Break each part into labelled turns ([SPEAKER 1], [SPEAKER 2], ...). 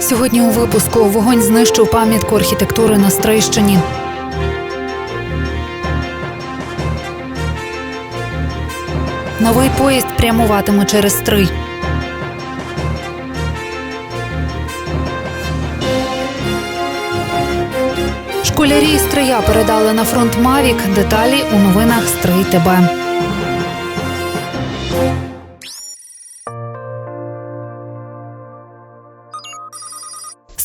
[SPEAKER 1] Сьогодні у випуску вогонь знищив пам'ятку архітектури на Стрийщині. Новий поїзд прямуватиме через Стрий. Школярі Стрия передали на фронт Мавік. Деталі у новинах Стрий ТБ.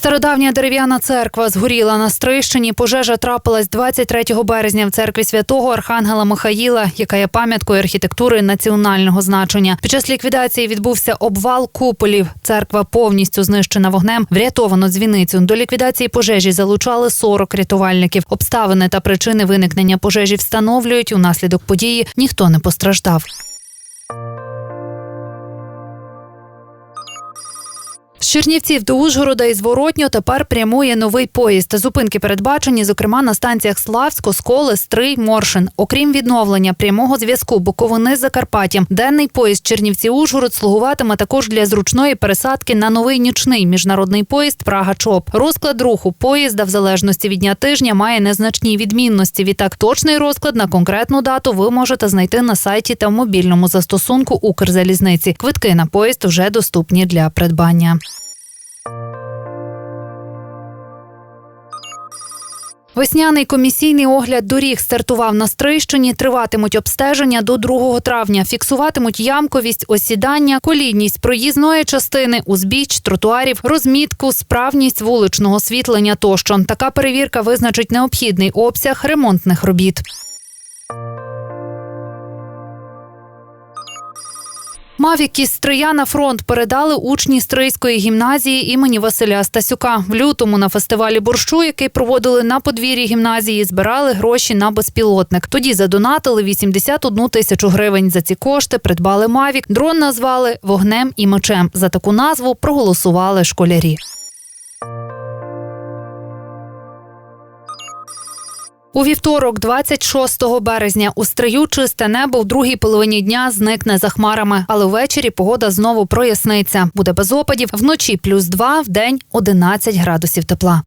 [SPEAKER 1] Стародавня дерев'яна церква згоріла на Стрийщині. Пожежа трапилась 23 березня в церкві святого Архангела Михаїла, яка є пам'яткою архітектури національного значення. Під час ліквідації відбувся обвал куполів. Церква повністю знищена вогнем. Врятовано дзвіницю. До ліквідації пожежі залучали 40 рятувальників. Обставини та причини виникнення пожежі встановлюють. Унаслідок події ніхто не постраждав. З Чернівців до Ужгорода і зворотньо тепер прямує новий поїзд. Зупинки передбачені, зокрема на станціях Славсько, Сколи, Стрий, Моршин. Окрім відновлення прямого зв'язку Буковини з Закарпаттям, денний поїзд Чернівці Ужгород слугуватиме також для зручної пересадки на новий нічний міжнародний поїзд Прага Чоп. Розклад руху поїзда в залежності від дня тижня має незначні відмінності. Відтак точний розклад на конкретну дату ви можете знайти на сайті та в мобільному застосунку Укрзалізниці. Квитки на поїзд вже доступні для придбання. Весняний комісійний огляд доріг стартував на Стрийщині. Триватимуть обстеження до 2 травня. Фіксуватимуть ямковість, осідання, колійність проїзної частини, узбіч, тротуарів, розмітку, справність вуличного освітлення тощо. Така перевірка визначить необхідний обсяг ремонтних робіт. Мавік із Стрия на фронт передали учні Стрийської гімназії імені Василя Стасюка. В лютому на фестивалі борщу, який проводили на подвір'ї гімназії, збирали гроші на безпілотник. Тоді задонатили 81 тисячу гривень. За ці кошти придбали Мавік. Дрон назвали вогнем і мечем. За таку назву проголосували школярі. У вівторок, 26 березня, у стрию чисте небо в другій половині дня зникне за хмарами, але ввечері погода знову проясниться. Буде без опадів. Вночі плюс 2, в день 11 градусів тепла.